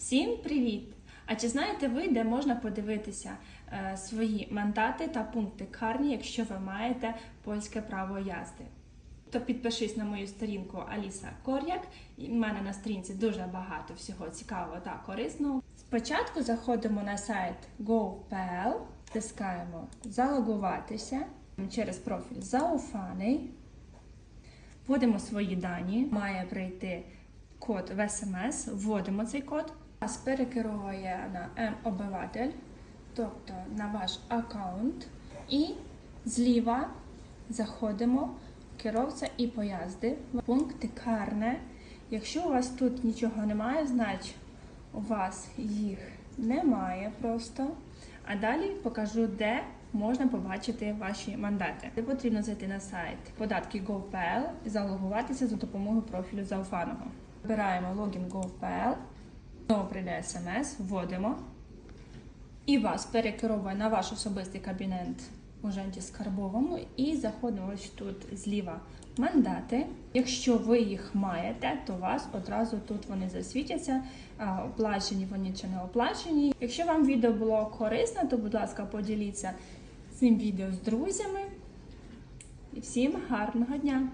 Всім привіт! А чи знаєте ви, де можна подивитися е, свої мандати та пункти карні, якщо ви маєте польське право язди? То підпишись на мою сторінку Аліса Кор'як. В мене на сторінці дуже багато всього цікавого та корисного. Спочатку заходимо на сайт go.pl, тискаємо залогуватися через профіль Зауфаний. Вводимо свої дані, має прийти код в смс, вводимо цей код, нас перекеровує на М-обиватель, тобто на ваш аккаунт, і зліва заходимо керовця і поїзди в пункти карне. Якщо у вас тут нічого немає, значить у вас їх немає просто. А далі покажу, де можна побачити ваші мандати. Де потрібно зайти на сайт податки.gov.pl і залогуватися за допомогою профілю Зауфаного. Вибираємо логін Gov.pl, знову прийде смс, вводимо і вас перекеровує на ваш особистий кабінет в Уженті Скарбовому і заходимо ось тут зліва мандати. Якщо ви їх маєте, то у вас одразу тут вони засвітяться, оплачені вони чи не оплачені. Якщо вам відео було корисне, то будь ласка, поділіться цим відео з друзями. І всім гарного дня!